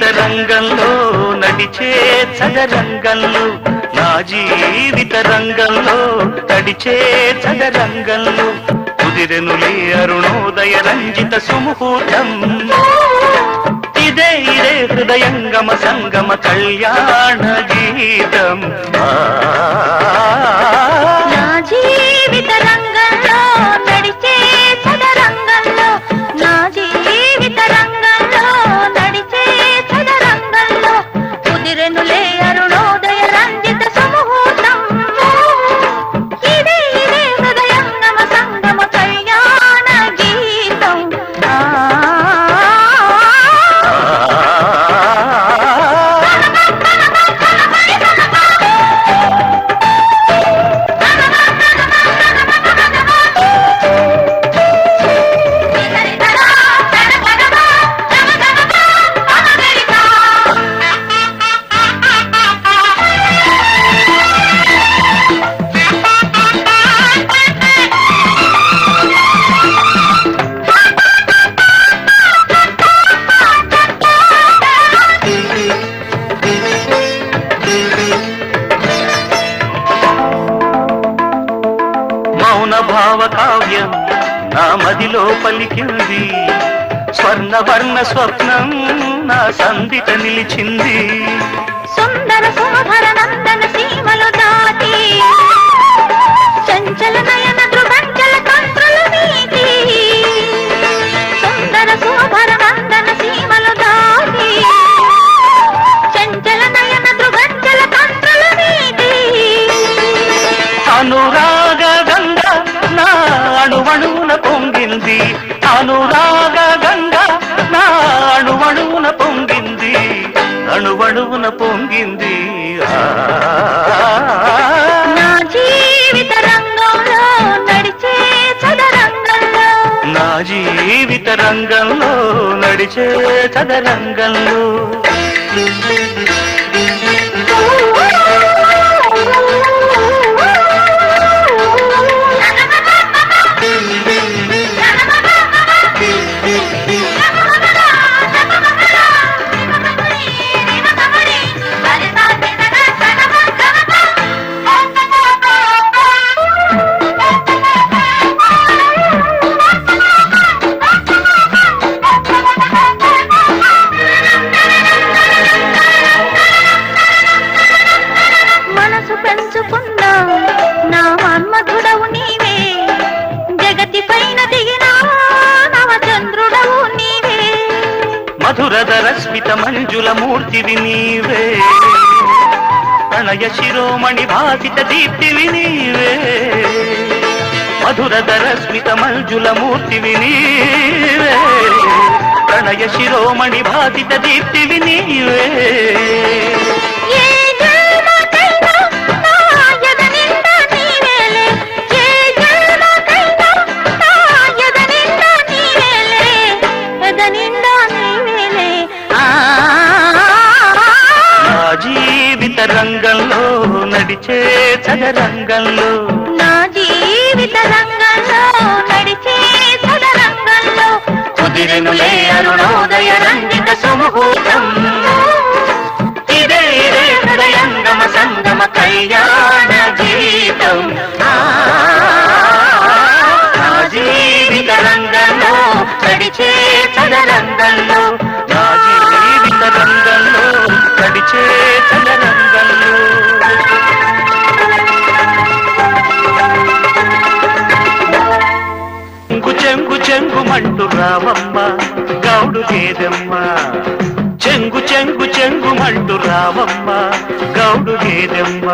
అంతరంగంలో నడిచే చదరంగంలు నా జీవిత రంగంలో నడిచే చదరంగంలు కుదిరెనులి అరుణోదయ రంజిత సుముహూర్తం. ఇదే ఇదే హృదయంగమ సంగమ కళ్యాణ గీతం. భావ కావ్యం నా మదిలో పలికింది. స్వర్ణవర్ణ స్వప్నం నా సందిట నిలిచింది. సుందర సుమధర నందన సీమలు దాటి పొంగింది అనురాగ గంగ నా అణువణువున పొంగింది. అణువణువున పొంగింది. నా జీవిత రంగంలో నడిచే చదరంగంలో. నా జీవిత రంగంలో నడిచే చదరంగంలో. మధురద రస్మిత మంజుల మూర్తివి నీవే. ప్రణయ శిరోమణి భాసిత దీప్తివి నీవే. మధురద రస్మిత మంజుల మూర్తివి నీవే. ప్రణయ శిరోమణి భాసిత దీప్తివి నీవే. రంగంలో నడిచే చదరంగంలో. నా జీవిత రంగంలో నడిచే సదరంగంలో కుదిరెనులే అరుణోదయ రంజిత సుముహూర్తం ఇదే ఇదే హృదయంగమ సంగమ కళ్యాణ నా జీవిత రంగంలో నడిచే చదరంగంలో. గౌడు గేదెమ్మ. చెంగు చెంగు చెంగుమంటూ రావమ్మ. గౌడు గేదెమ్మ.